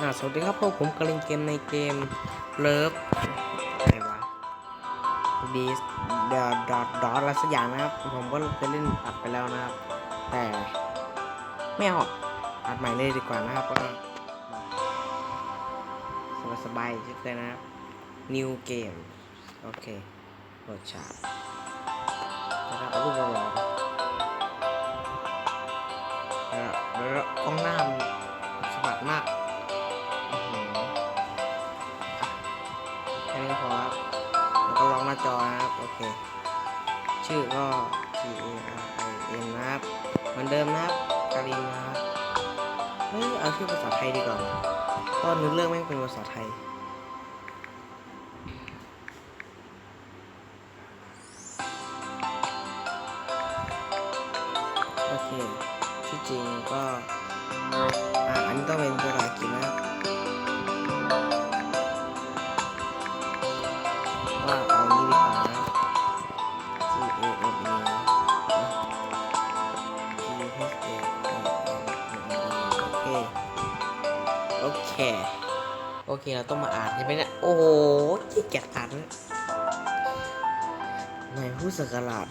อ่าสวัสดีครับพวกผมกำลังเกมในเกมเลิฟอะไรวะดีดอดอดดออะไรสักอย่างนะครับ ผมก็เคยเล่นอัดไปแล้วนะครับ แต่ไม่เอาอัดใหม่เลยดีกว่านะครับก็สบายสบายเช่นเคยนะครับ new game โอเคโหลดฉากนะครับเอารูปเราลองแล้วกล้องหน้ามันสวัดมากาจอนะครับ โอเค ชื่อก็ G A R I N นะครับเหมือนเดิมนะครับการินนะครับเฮ้ยเอาชื่อภาษาไทยดีกว่าเพราะเนื้อเรื่องไม่งเป็นภาษาไทยโอเคที่จริงก็อ่าอันนี้ต้องเป็นภาษาอังกฤษนะครับว่ โอเคโอเคเราต้องมาอ่านใช่ไหมเนี่ยโอ้โหขี้เกียจอ่านในผู้สักราช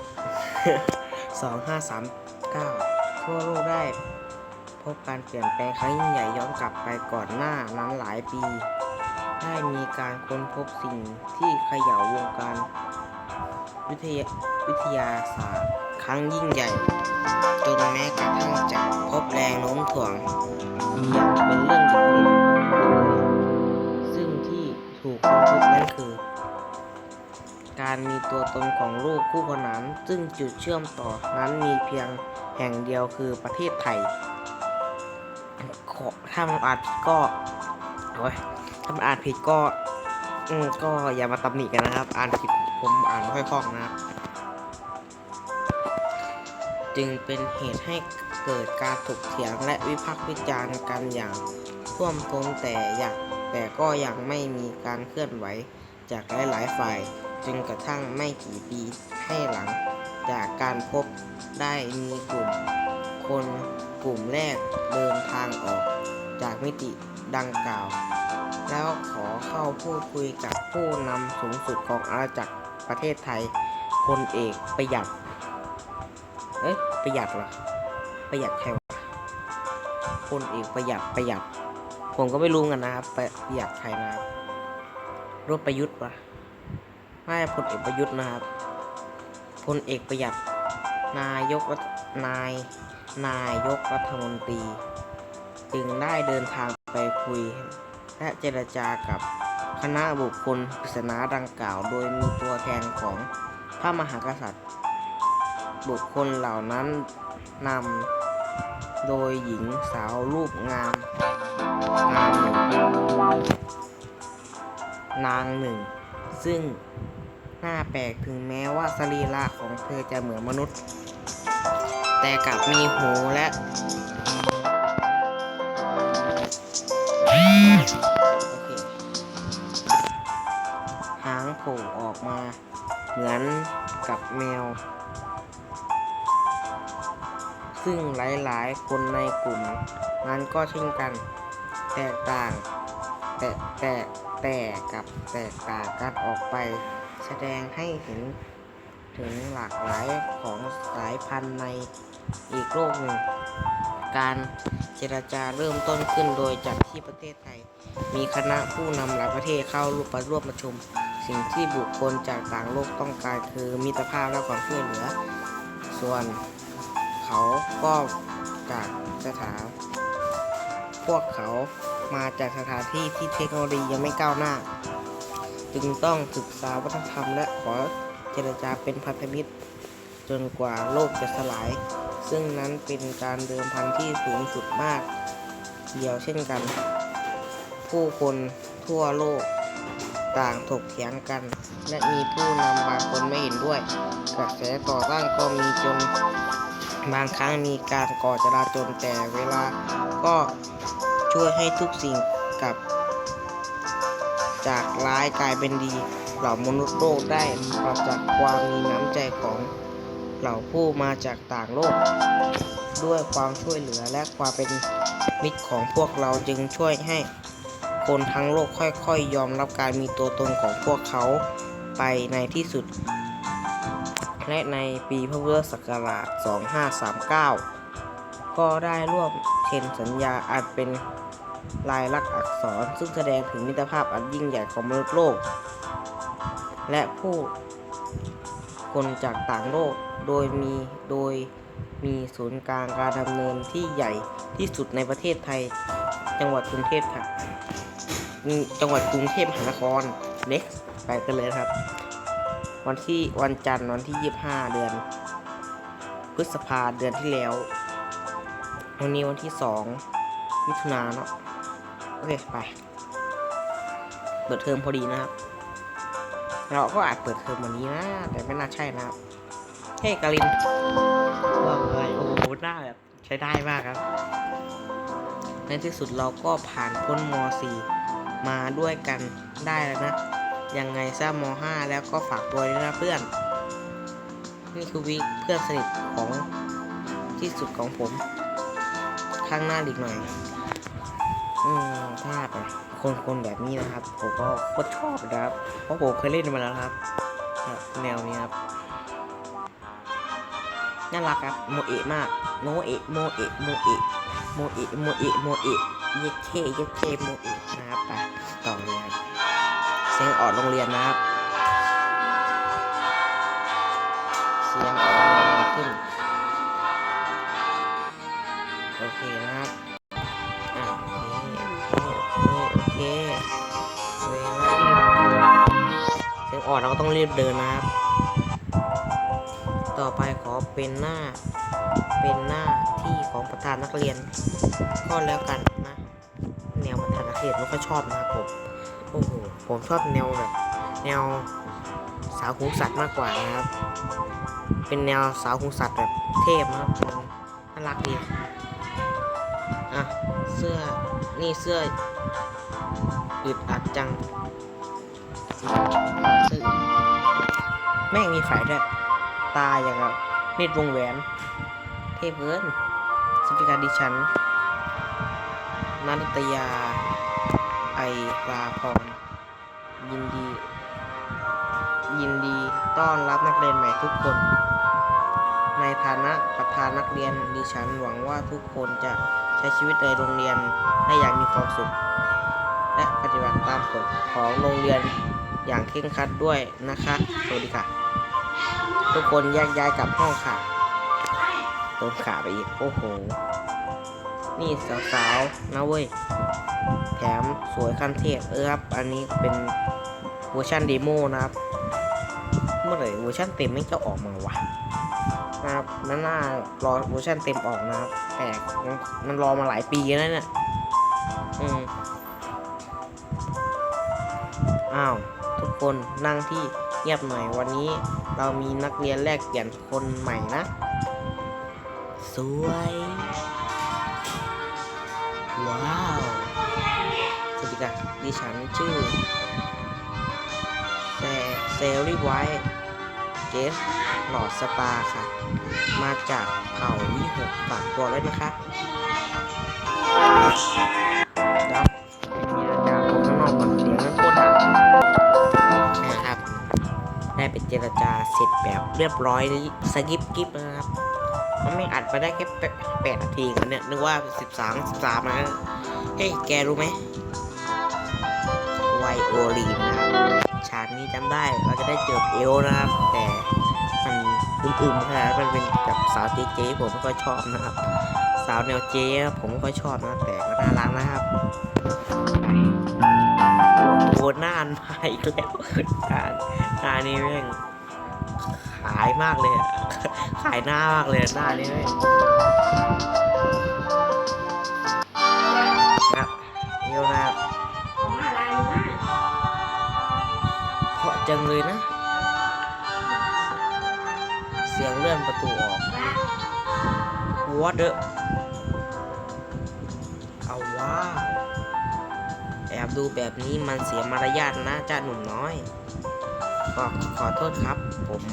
2539 ทั่วโลกได้ พบการเปลี่ยนแปลงครั้งยิ่งใหญ่ย้อนกลับไปก่อนหน้านั้นหลายปี ได้มีการค้นพบสิ่งที่เขย่าวงการวิทยาวิทยาศาสตร์ครั้งยิ่งใหญ่ จนแม้กระทั่งจะพบแรงโน้มถ่วงอย่างเป็นเรื่องเล็กๆซึ่ง ถูกค้นพบนั้นคือ การมีตัวตนของโลกคู่ขนานซึ่งจุดเชื่อมต่อนั้นมีเพียงแห่งเดียวคือประเทศไทยขอถ้ามันอ่านผิดก็โอ้ยถ้ามันอ่านผิดก็อืมก็อย่ามาตำหนิกันนะครับ อ่านผิดผมอ่านไม่ค่อยคล่องนะครับ จึงเป็นเหตุให้เกิดการถกเถียงและวิพากษ์วิจารณ์กันอย่างท่วมท้นแต่อยาก แต่ก็ยังไม่มีการเคลื่อนไหวจากหลายๆฝ่ายจึงกระทั่งไม่กี่ปีให้หลัง จากการพบได้มีกลุ่ม คนกลุ่มแรกเดินทางออกจากมิติดังกล่าว แล้วขอเข้าพูดคุยกับผู้นำสูงสุดของอาณาจักรประเทศไทยพลเอกประหยัด เอ๊ะประหยัดเหรอประหยัดใครวะพลเอกประหยัดประหยัด ผมก็ไม่รู้กันนะครับประประหยัดใครนะครับรถประยุทธ์วะไม่พลเอกประยุทธ์นะครับพลเอกประหยัด นายกรัฐนาย นายกรัฐมนตรี จึงได้เดินทางไปคุย และเจรจากับคณะบุคคลปริศนาดังกล่าว โดยมีตัวแทนของพระมหากษัตริย์ บุคคลเหล่านั้นนำโดยหญิงสาวรูปงาม งามหนึ่งนางหนึ่ง ซึ่งน่าแปลกถึงแม้ว่าสรีระของเธอจะเหมือนมนุษย์ แต่กลับมีหูและหางโผล่ออกมา เหมือนกับแมว ซึ่งหลายๆ คนในกลุ่มนั้นก็เช่นกัน แตกต่าง แต่แต่แต่กับแตกต่างกันออกไป แสดงให้เห็นถึงหลากหลายของสายพันธุ์ในอีกโลกหนึ่ง การเจรจาเริ่มต้นขึ้นโดยจากที่ประเทศไทย มีคณะผู้นำหลายประเทศเข้าร่วมประร่วมประชุม สิ่งที่บุคคลจากต่างโลกต้องการคือมิตรภาพและความช่วยเหลือ ส่วนเขาก็จากสถาน พวกเขามาจากสถานที่ที่เทคโนโลยียังไม่ก้าวหน้า จึงต้องศึกษาวัฒนธรรมและขอเจรจาเป็นพันธมิตร จนกว่าโลกจะสลาย ซึ่งนั้นเป็นการเดิมพันที่สูงสุดมากเดียวเช่นกัน ผู้คนทั่วโลกต่างถกเถียงกัน และมีผู้นำบางคนไม่เห็นด้วยกระแสต่อต้านก็มีจนบางครั้งมีการก่อจราจนแต่เวลาก็ ช่วยให้ทุกสิ่งกลับ จากร้ายกลายเป็นดี เหล่ามนุษย์โลกได้ปราจากความมีน้ำใจของเหล่าผู้มาจากต่างโลก ด้วยความช่วยเหลือและความเป็นมิตรของพวกเราจึงช่วยให้คนทั้งโลกค่อยๆ ยอมรับการมีตัวตนของพวกเขาไปในที่สุด และในปีพุทธศักราช 2539 ก็ได้ร่วม เซ็นสัญญาอันเป็นลายลักษณ์อักษร ซึ่งแสดงถึงมิตรภาพอันยิ่งใหญ่ของมนุษย์โลก และผู้คนจากต่างโลกโดยมีโดยมีศูนย์กลางการดำเนินที่ใหญ่ที่สุดในประเทศไทย จังหวัดกรุงเทพค่ะมีจังหวัดกรุงเทพมหานคร next ไปกันเลยครับ วันที่วันจันทร์วันที่ 25 เดือน พฤษภาเดือนที่แล้ว วันนี้วันที่2มิถุนาเนาะโอเคไป เปิดเทอมพอดีนะครับ เราก็อาจเปิดเทอมวันนี้นะ แต่ไม่น่าใช่นะครับ เฮ้กาลินว่าไงโอ้โหหน้าแบบใช้ได้มากครับ ในที่สุดเราก็ผ่านพ้นม .4 มาด้วยกันได้แล้วนะ ยังไงซะม .5 แล้วก็ฝากตัวด้วยนะเพื่อน นี่คือวิเพื่อนสนิทของที่สุดของผม ข้างหน้าอีกหน่อย อืมถ้าแบบคนคนแบบนี้นะครับ ผมก็โคตรชอบนะครับ เพราะผมเคยเล่นมาแล้วครับแบบแนวนี้ครับ น่ารักครับ โมเอะมาก โมเอะโมเอะโมเอะโมเอะโมเอะโมเอะเยเคเยเคโมเอะนะครับไปต่อเลยครับเสียงออดโรงเรียนนะครับ เสียงออดโรงเรียนขึ้น ออดเราก็ต้องรีบเดินนะครับ ต่อไปขอเป็นหน้า เป็นหน้าที่ของประธานนักเรียนก็แล้วกันนะแนวประธานนักเรียนไม่ค่อยชอบนะครับผมโอ้โหผมชอบแนวแบบแนวสาวหูสัตว์มากกว่านะครับ เป็นแนวสาวหูสัตว์แบบเทพนะครับมันน่ารักดีอะเสื้อนี่เสื้ออึดอัดจัง แม่งมีได้วย ตาอย่างกับนิดวงแหวน เทพเกินสปิการดิฉันนันตยา ไอลาพร ยินดี ยินดีต้อนรับนักเรียนใหม่ทุกคน ในฐานะประธานนักเรียนดิฉันหวังว่าทุกคนจะใช้ชีวิตในโรงเรียนได้อย่างมีความสุข และปฏิบัติตามกฎของโรงเรียนอย่างเคร่งครัดด้วยนะคะ สวัสดีค่ะ ทุกคนแยกย้ายกลับห้องค่ะโดนขาไปอีก โอ้โห นี่สาวๆนะเว้ย แถมสวยขั้นเทพเออครับ อันนี้เป็นเวอร์ชันเดโมนะครับ เมื่อไหร่เวอร์ชันเต็มไม่จะออกมาวะนะครับนั่นน่ารอเวอร์ชันเต็มออกนะครับ แต่มันมันรอมาหลายปีแล้วเนี่ย อืม อ้าว ทุกคนนั่งที่ เงียบหน่อยวันนี้เรามีนักเรียนแลกเปลี่ยนคนใหม่นะ สวย ว้าว สวัสดีค่ะดิฉันชื่อแซเซรีไวท์เกสหลอดสตาร์ค่ะ มาจากเผ่าวิหกฝากตัวเลยนะคะ จรจาเสร็จแบบเรียบร้อยสกิปกิปนะครับมันไม่อัดไปได้แค่แปดนาทีกันเนี่ยนึกว่าสิบสามสิบสามนะเฮ้ยแกรู้ไหมไวโอลีนนะครับฉากนี้จำได้เราจะได้เจอเอลนะครับ แต่มันอึมๆขนาดนั้นมันเป็นกับสาวเจ๊เจ๊ผมไม่ค่อยชอบนะครับ สาวแนวเจ๊ผมไม่ค่อยชอบนะแต่ก็น่ารักนะครับ โอ้หน้าอันมาอีกแล้วหน้าน้านี้แม่งขายมากเลยขายหน้ามากเลยหน้านี้แม่งครับเอวนะครับเพราะจังเลยนะ เสียงเลื่อนประตูออก What the เอาว่า บดูแบบนี้มันเสียมารยาทนะจ้าหนุ่มน้อยก็ขอโทษครับ ผม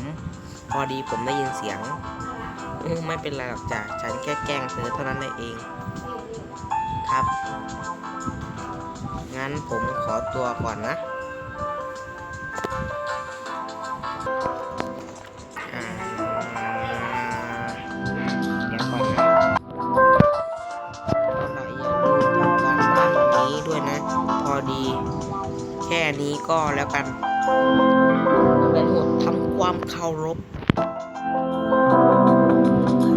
พอดีผมได้ยินเสียงไม่เป็นไรหรอกจ้ะฉันแค่แกล้งเธอเท่านั้นเอง ครับ งั้นผมขอตัวก่อนนะ ก็แล้วกันเป็นหมดทำความเคารพ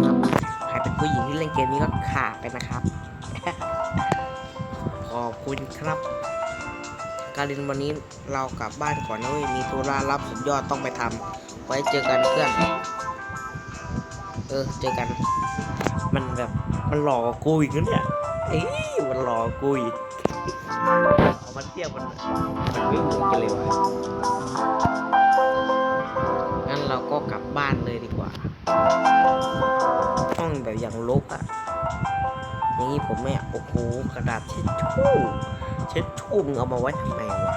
ครับใครเป็นผู้หญิงที่เล่นเกมนี้ก็ขาดไปนะครับ ขอบคุณครับ การเรียนวันนี้เรากลับบ้านก่อนนะเว้ยมีธุระรับสุดยอดต้องไปทำไว้เจอกันเพื่อน เออเจอกัน มันแบบมันหลอกกว่ากูอีกนะเนี่ยเอ้ยมันหลอกกว่ากูอีก เทียบมันมันไม่เหมือนกันเลยวะงั้นเราก็กลับบ้านเลยดีกว่า ห้องแบบอย่างลกอะอย่างนี้ผมไม่อยากโอ้โหกระดาษเช็ดชู่เช็ดชู่มึงเอามาไว้ทำไมวะ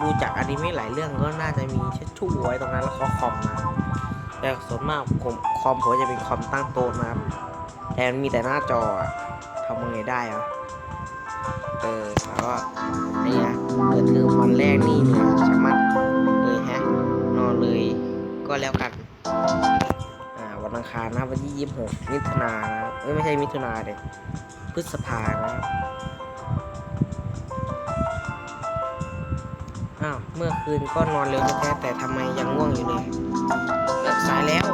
ดูจากอนิเมะหลายเรื่องก็น่าจะมีเช็ดชู่ไว้ตรงนั้นแล้วก็คอมนะแต่ส่วนมากผมคอมผมจะเป็นคอมตั้งโต๊ะนะครับแต่มันมีแต่หน้าจออทำยังไงได้อะ เออแล้วก็เนี่ยเปิดเทอมวันแรกนี่เนี่ยชะมัดเลยฮะนอนเลยก็แล้วกันอ่าวันอังคารนะวันที่ยี่สิบหกมิถุนานะเอ้ยไม่ใช่มิถุนาเด็กพฤษภานะครับอ้าวเมื่อคืนก็นอนเร็วแท้แต่ทำไมยังง่วงอยู่เลยเลิกสายแล้ว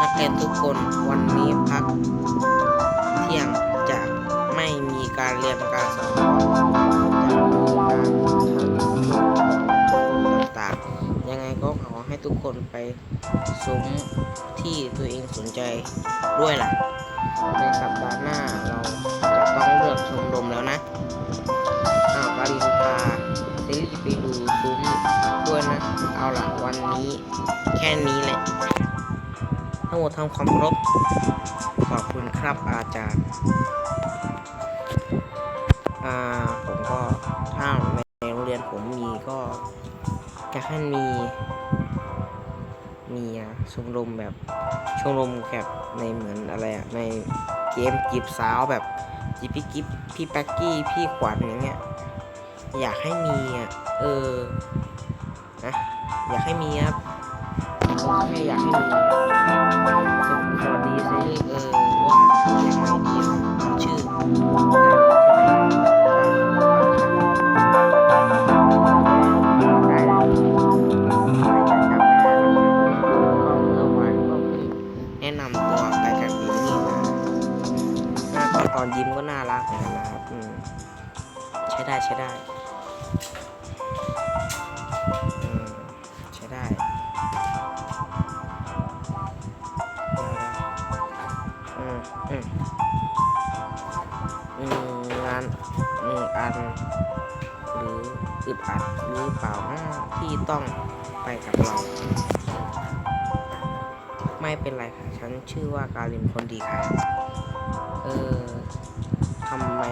นักเรียนทุกคนวันนี้พัก การเรียนการสอนจะการทำต่างๆ ยังไงก็ขอให้ทุกคนไปสมที่ตัวเองสนใจด้วยล่ะ ในสัปดาห์หน้าเราจะต้องเลือกชมรมแล้วนะอ้าวปารินพาเซรีไปดูซุ้มด้วยนะ เอาล่ะวันนี้แค่นี้แหละทั้งหมดทำความครพขอบคุณครับอาจารย์ อ่าผมก็ถ้าในโรงเรียนผมมีก็อยากให้มีมีอะชมรมแบบชมรมแบบในเหมือนอะไรอะในเกมจีบสาวแบบจีบพี่กิฟพี่แป๊กกี้พี่ขวัญอย่างเงี้ยอยากให้มีอะเออนะอยากให้มีครับผมแค่อยากให้มีสวัสดีซิเออว่ายังไงดีบชื่อ ใช้ได้ใช้ได้อืมใช้ได้อืมอืมอืมงานอืมอัน หรืออึดอัดหรือเปล่าที่ต้องไปกับเรา ไม่เป็นไรค่ะ ฉันชื่อว่าการิมคนดีค่ะ เออทำไม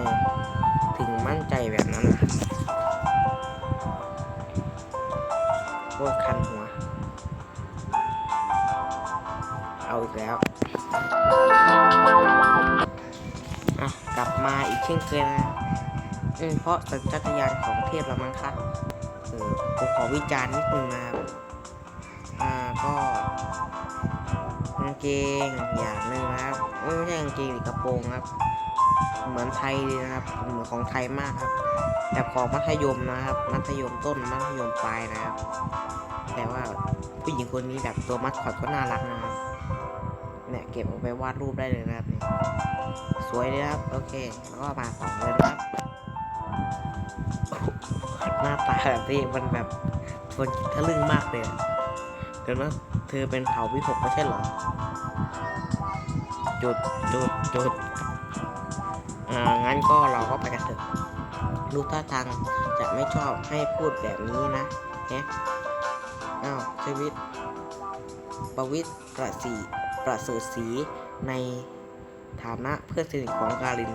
แล้วกลับมาอีกเช่นเคยนะอืมเพราะสัญชาตญาณของเทพเรามั้งคะเออผมขอวิจารณ์นิดนึงนะอ่าก็กางเกงอย่างหนึ่งนะครับไม่ใช่กางเกงหรือกระโปรงครับ เหมือนไทยเลยนะครับ เหมือนของไทยมากครับแบบของมัธยมนะครับ มัธยมต้นมัธยมปลายนะครับ แต่ว่าผู้หญิงคนนี้แบบตัวมัดคอตก็น่ารักนะครับ เนี่ยเก็บเอาไปวาดรูปได้เลยนะครับนี่สวยเลยครับ โอเค แล้วก็มาสองเลยนะครับ หน้าตาแบบนี้มันแบบชวนคิดทะลึ่งมากเลยเดี๋ยวนะเธอเป็นเผ่าวิหกไม่ใช่เหรอจุดจุดจุดอ่างั้นก็เราก็ไปกันเถอะดูท่าทางจะไม่ชอบให้พูดแบบนี้นะแฮะอ้าวชีวิตประวิตรประสี ประเสริฐศรีในฐานะเพื่อนสนิทของการิน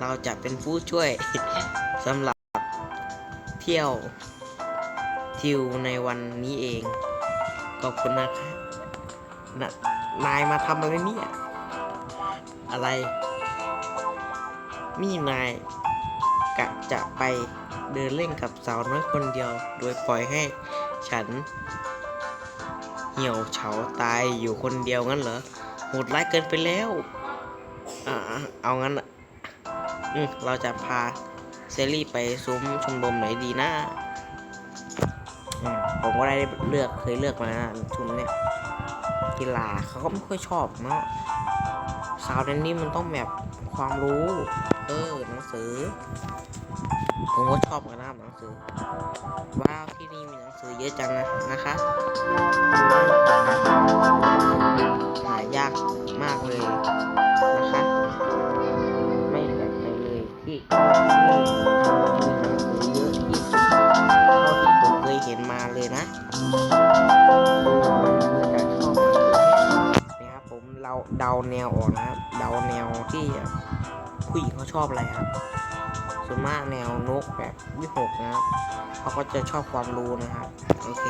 เราจะเป็นผู้ช่วยสำหรับเที่ยวทิวในวันนี้เอง ขอบคุณนะคะนะนายมาทำอะไรเนี่ย อะไร นี่นายกะจะไปเดินเล่นกับสาวน้อยคนเดียว โดยปล่อยให้ฉัน เหี่ยวเฉาตายอยู่คนเดียวงั้นเหรอโหดร้ายเกินไปแล้วอ่าเอางั้นอืมเราจะพาเซรี่ไปซุ้มชมรมไหนดีนะผมก็ได้เลือกเคยเลือกมาชุมเนี่ยกีฬาเขาก็ไม่ค่อยชอบเนาะสาวในนี้มันต้องแบบความรู้ เออหนังสือ ผมก็ชอบกันนะหนังสือว้าวที่นี่มี หนังสือเยอะจังนะนะคะหายากมากเลยนะคะ ไม่แปลกใจเลยที่มีหนังสือเยอะที่สุดเท่าที่ผมเคยเห็นมาเลยนะดูมันจะชอบหนังสือเนี่ยนะครับผมเราเดาแนวออกนะครับเดาแนวที่ผู้หญิงเขาชอบอะไรครับส่วนมากแนวนกแบบวิหกนะครับ เขาก็จะชอบความรู้นะครับโอเค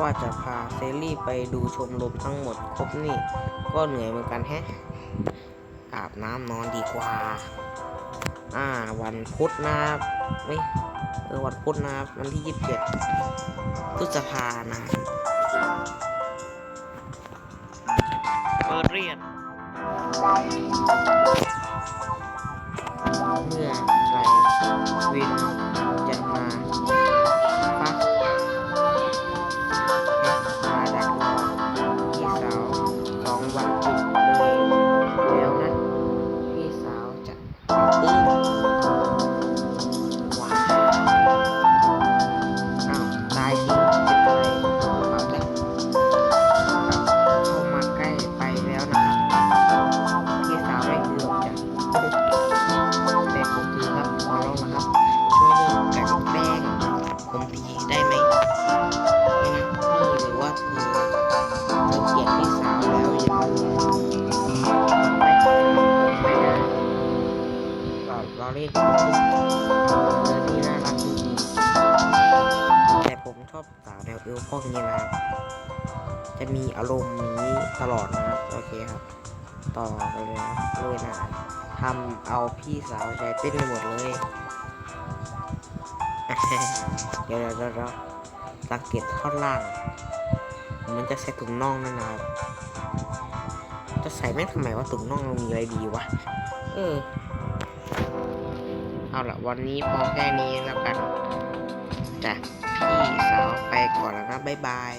ว่าจะพาเซรี่ไปดูชมรมทั้งหมดครบนี่ ก็เหนื่อยเหมือนกันแฮะอาบน้ำนอนดีกว่า อ่า วันพุธนะครับไม่เออวันพุธนะครับวันที่ยี่สิบเจ็ดพฤษภานะเปิดเรียน เมื่อไหรวินจะมา ท่อนล่าง มันจะใส่ถุงน่องนั่นนะครับจะใส่แม่งทำไมว่าถุงน่องมันมีอะไรดีวะ เออ เอาละวันนี้พอแค่นี้แล้วกันจ้ะพี่สาวไปก่อนแล้วนะบ๊ายบาย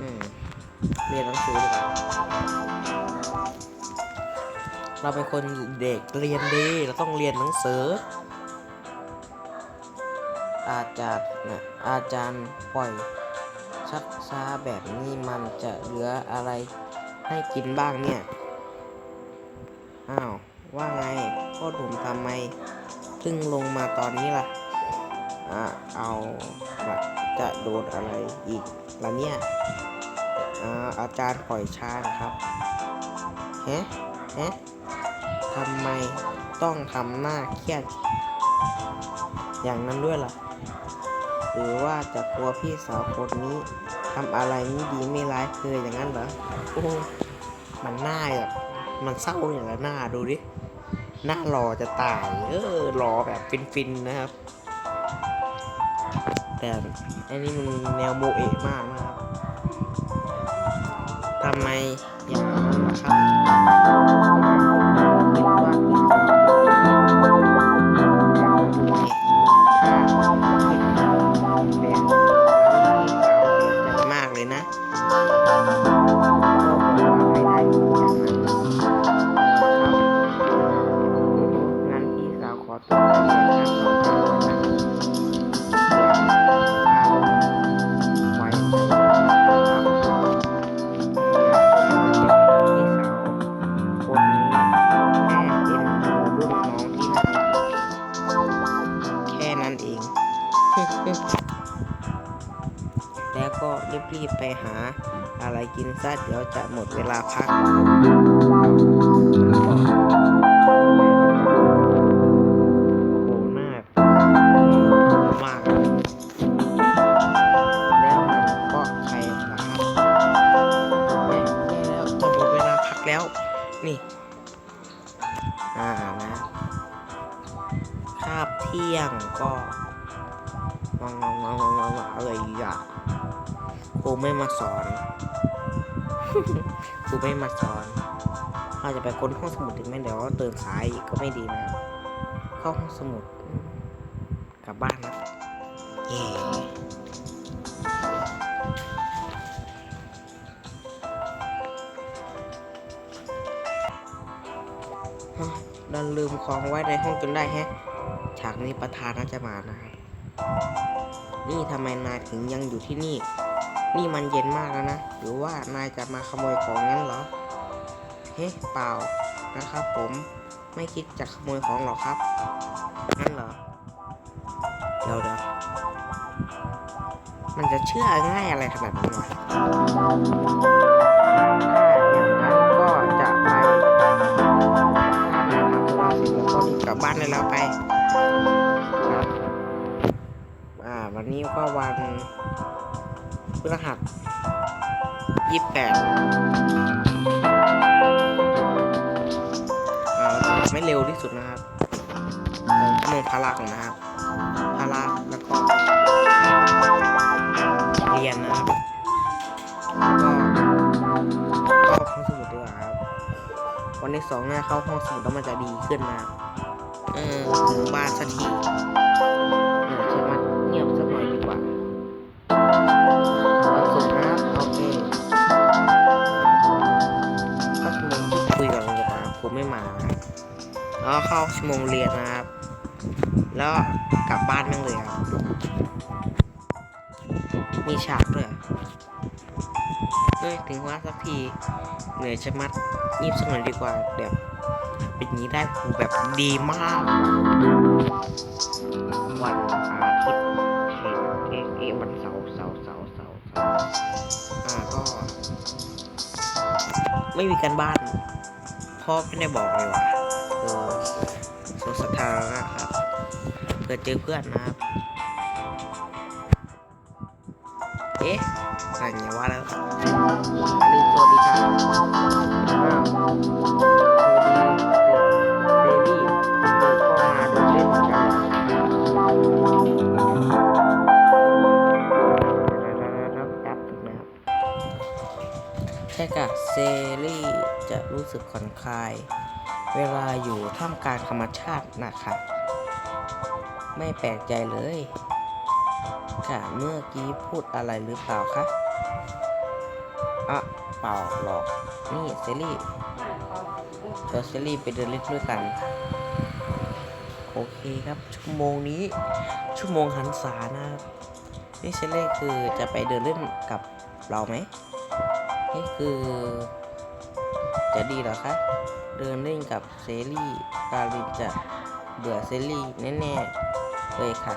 อืมเรียนหนังสือดีกว่าเราเป็นคนเด็กเรียนดี เราต้องเรียนหนังสือ อาจารย์นะอาจารย์ปล่อยชักช้าแบบนี้มันจะเหลืออะไรให้กินบ้างเนี่ย อ้าว ว่าไงพ่อหนุ่มทำไมเพิ่งลงมาตอนนี้ล่ะ อ่า เอาละจะโดนอะไรอีกล่ะเนี่ย อ่า อาจารย์ปล่อยช้านะครับเฮ้เฮ้ทำไมต้องทำหน้าเครียด อย่างนั้นด้วยล่ะ หรือว่าจะกลัวพี่สาวคนนี้ทำอะไรไม่ดีไม่ร้ายเคยอย่างนั้นเหรอโอ้มันหน้าแบบมันเศร้าอย่างละหน้าดูดิหน้ารอจะตายเออรอแบบฟินๆนะครับ แต่อันนี้มันแนวโมเอะมากนะครับทำไมอย่างนั้นล่ะครับ รีบๆไปหาอะไรกินซะเดี๋ยวจะหมดเวลาพัก ม่มาสอน ครูไม่มาสอนอาจจะไปค้นห้องสมุดถึงแม้เดี๋ยวเดินสายอีกก็ไม่ดีนะ เข้าห้องสมุดอืมกลับบ้านนะเย่ฮะดันลืมของไว้ในห้องจนได้แฮะ ฉากนี้ประธานน่าจะมานะครับนี่ทำไมนายถึงยังอยู่ที่นี่ นี่มันเย็นมากแล้วนะ หรือว่านายจะมาขโมยของงั้นเหรอ เฮ้เปล่านะครับผมไม่คิดจะขโมยของหรอกครับ งั้นเหรอ เดี๋ยวเดี๋ยวมันจะเชื่อง่ายอะไรขนาดนั้นวะถ้าอย่างนั้นก็จะไปถ้านายทำธุระเสร็จแล้วก็กลับบ้านเลยแล้วไปครับอ่า วันนี้ก็วัน พฤหัสยี่สิบแปดไม่เร็วที่สุดนะครับเอ่อชั่วโมงพาราก่อนนะครับพาราแล้วก็เรียนนะครับก็เข้าห้องสมุดดีกว่าครับ วันที่สองเนี่ยเข้าห้องสมุดแล้วมันจะดีขึ้นนะครับเออถึงบ้านสักที ไม่มา แล้วเข้าชั่วโมงเรียนนะครับ แล้วกลับบ้านนั่งเลยครับ มีฉากด้วยเอเฮ้ยถึงว่าสักทีเหนื่อยชะมัดงีบสักหน่อยดีกว่าเดี๋ยวเป็นงนี้ได้ครูแบบดีมาก วันอาทิตย์เอเอเอวันเสาร์เสาร์เสาร์เสาร์เสาร์อ่าก็ ไม่มีการบ้าน พ่อไม่ได้บอกเลยว่ะเออสวนสาธารณะครับเพื่อเจอเพื่อนนะครับเอ๊ะอะไรเงี้ยว่าแล้วลินสวัสดีครับอ้าวสวัสดีเบบี้เข้ามาดินเล่นกันรับจับถูกไหมครับใช่ค่ะเซรี่ จะรู้สึกผ่อนคลาย เวลาอยู่ท่ามกลางธรรมชาตินะคะไม่แปลกใจเลยค่ะเมื่อกี้พูดอะไรหรือเปล่าคะอะเปล่าหรอก นี่เซรี่เธอเซรี่ไปเดินเล่นด้วยกัน โอเคครับ ชั่วโมงนี้ ชั่วโมงหันษานะครับนี่เซรี่คือจะไปเดินเล่นกับเราไหมนี่คือ จะดีหรอคะ เดินเล่นกับเซรี่การินจะเบื่อเซรี่แน่ๆเลยค่ะ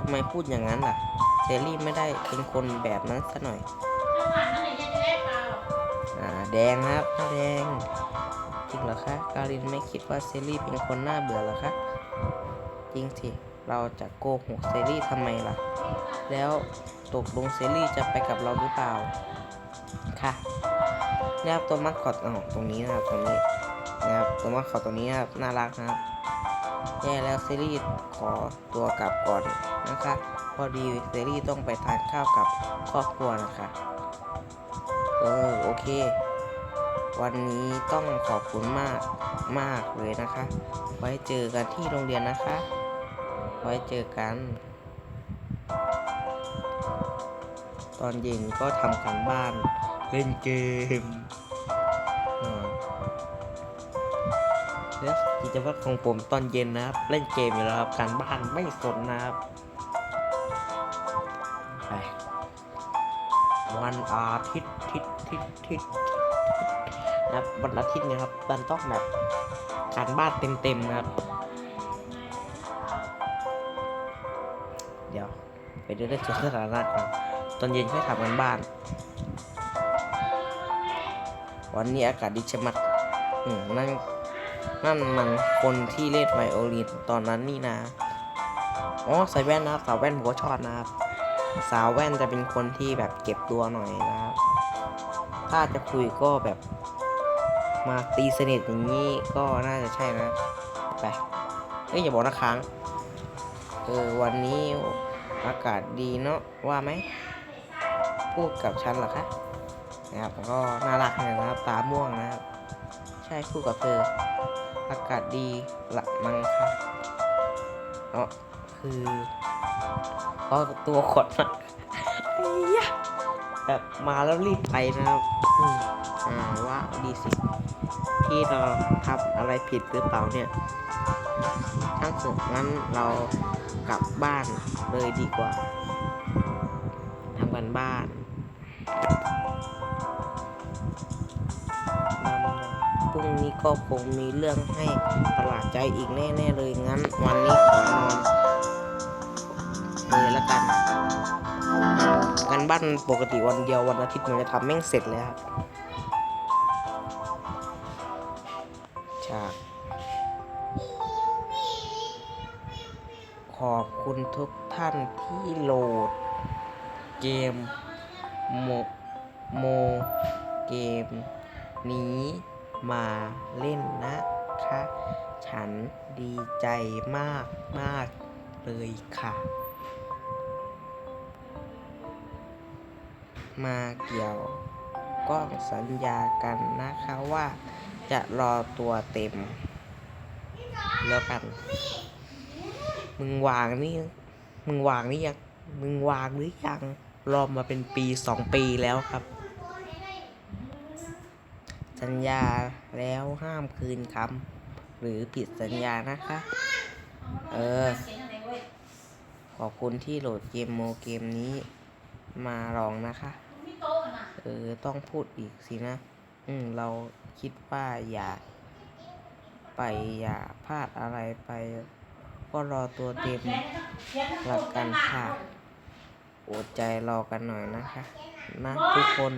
ทำไมพูดอย่างนั้นล่ะ เซรี่ไม่ได้เป็นคนแบบนั้นซะหน่อยอ่าแดงครับน้าแดงจริงเหรอคะ การินไม่คิดว่าเซรี่เป็นคนน่าเบื่อเหรอคะ จริงสิ เราจะโกหกเซรี่ทำไมล่ะ แล้วตกลงเซรี่จะไปกับเราหรือเปล่า นะครับตัวมัดคอตอ๋อตรงนี้นะครับตรงนี้นะครับตัวมัดคอตตรงนี้นะครับน่ารักนะครับแย่แล้วซีรีส์ขอตัวกลับก่อนนะคะพอดีซีรีส์ต้องไปทานข้าวกับครอบครัวนะคะเออโอเค วันนี้ต้องขอบคุณมากมากเลยนะคะ ไว้เจอกันที่โรงเรียนนะคะ ไว้เจอกัน ตอนเย็นก็ทำการบ้าน เล่นเกมอ่าแล้วกิจวัตรของผมตอนเย็นนะครับ เล่นเกมอยู่แล้วครับ การบ้านไม่สนนะครับไปวันอาทิตย์ทิศทิศทิศนะครับวันอาทิตย์เนะครับมันต้องแบบการบ้านเต็มๆนะครับ เดี๋ยวไปเดินเล่นสวนสาธารณะก่อนตอนเย็นค่อยทำกันบ้าน วันนี้อากาศดีชะมัดนั่นนั่นมันคนที่เล่นไวโอลินตอนนั้นนี่นะอ๋อใส่แว่นนะสาวแว่นผมก็ชอบนะครับ สาวแว่นจะเป็นคนที่แบบเก็บตัวหน่อยนะครับ ถ้าจะคุยก็แบบ มาตีสนิทอย่างนี้ก็น่าจะใช่นะไปเอ้ยอย่าบอกนะค้างออวันนี้อากาศดีเนาะว่าไหมพูดกับฉันเหรอคะ นะครับก็น่ารักเนี่ยนะครับตาม่วงนะครับ ใช่พูดกับเธอ อากาศดีละมังค่ะเนาะคือก็ตัวขดมาไอ้ยะแบบมาแล้วรีบไปนะครับอืมอ่าว่าดีสิที่เราทำอะไรผิดหรือเปล่าเนี่ยถ้าสุดงั้นเรากลับบ้านเลยดีกว่าทำกันบ้าน ก็คงมีเรื่องให้ประหลาดใจอีกแน่ๆเลยงั้นวันนี้ขอนอนเลยละกันกันบ้านปกติวันเดียววันอาทิตย์มันจะทำแม่งเสร็จเลยครับฉากขอบคุณทุกท่านที่โหลด เกมโมโมเกมนี้ มาเล่นนะคะ ฉันดีใจมากมากเลยค่ะ มาเกี่ยวก้องสัญญากันนะคะว่าจะรอตัวเต็ม แล้วกัน มึงวางนี่ มึงวางนี่ยัง มึงวางหรือยัง รอมาเป็นปีสองปีแล้วครับ สัญญาแล้วห้ามคืนคำหรือผิดสัญญานะคะ เออ ขอบคุณที่โหลดเกมโมเกมนี้มาลองนะคะ เออ ต้องพูดอีกสินะ อืม เราคิดว่าอย่า ไปอย่าพลาดอะไรไป ก็รอตัวเต็มหลักกันค่ะอดใจรอกันหน่อยนะคะ นะทุกคน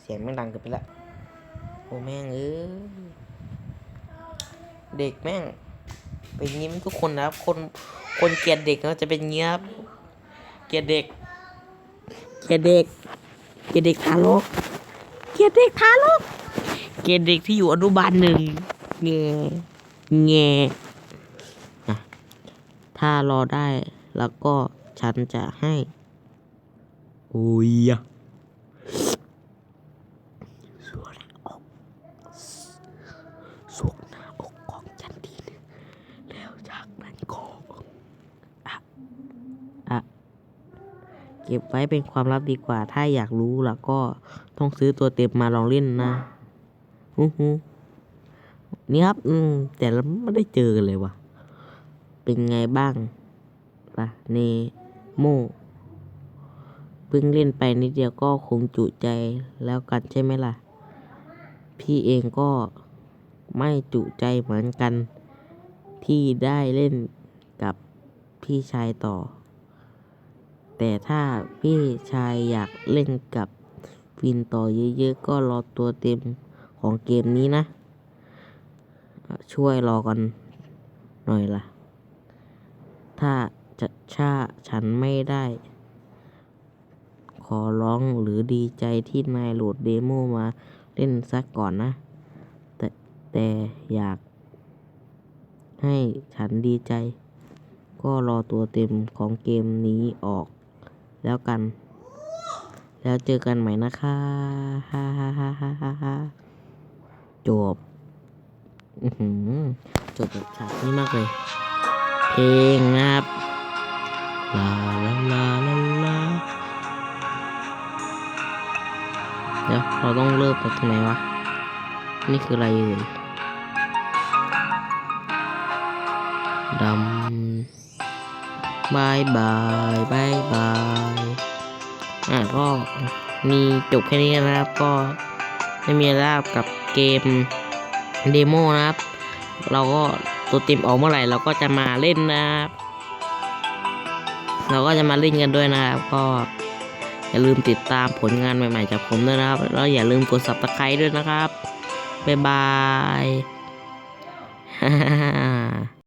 เสียงไม่งดังเกินไปละ โอ้แม่งเอ้ยเด็กแม่ง เป็นงี้ทุกคนนะครับ คนคนเกลียดเด็กก็จะเป็นเงี้ยครับเกลียดเด็ก เกลียดเด็ก เกลียดเด็กทารก เกลียดเด็กทารก เกลียดเด็กที่อยู่อนุบาลหนึ่งเงแงนะถ้ารอได้แล้วก็ฉันจะให้ โอ้ยอะสวหน้าอกสวกหน้าอกของฉันทีหนึงแล้วจากนั้นก็อะอะ เก็บไว้เป็นความลับดีกว่า ถ้าอยากรู้แล้วก็ต้องซื้อตัวเต็มมาลองเล่นนะฮู้ฮู้นี่ครับ อืม แต่เราไม่ได้เจอกันเลยว่ะ เป็นไงบ้างล่ะเนโมเพิ่งเล่นไปนิดเดียวก็คงจุใจแล้วกันใช่ไหมล่ะ พี่เองก็ไม่จุใจเหมือนกันที่ได้เล่นกับพี่ชายต่อ แต่ถ้าพี่ชายอยากเล่นกับฟินต่อเยอะๆ ก็รอตัวเต็มของเกมนี้นะ ช่วยรอกันหน่อยล่ะ ถ้าจะช้าฉันไม่ได้ ขอร้องหรือดีใจที่นายโหลดเดโมมาเล่นสักก่อนนะ แต่แต่อยาก ให้ฉันดีใจ ก็รอตัวเต็มของเกมนี้ออก แล้วกัน แล้วเจอกันใหม่นะคะฮ่าฮ่าฮ่าฮ่าฮ่าฮ่าจบจบแบบฉากนี้มากเลยเพลงนะครับลาลาลาลาลาเดี๋ยวเราต้องเริ่มจากตรงไหนวะ นี่คืออะไรเอ่ยดำ บายบายบายบายอะก็มีจบแค่นี้นะครับ ก็ไม่มีรแล้วกับเกมเดโมนะครับ เราก็ตัวเต็มออกเมื่อไหร่เราก็จะมาเล่นนะครับ เราก็จะมาเล่นกันด้วยนะครับ ก็อย่าลืมติดตามผลงานใหม่ๆจากผมด้วยนะครับ แล้วอย่าลืมกด subscribe ด้วยนะครับ บ๊ายบาย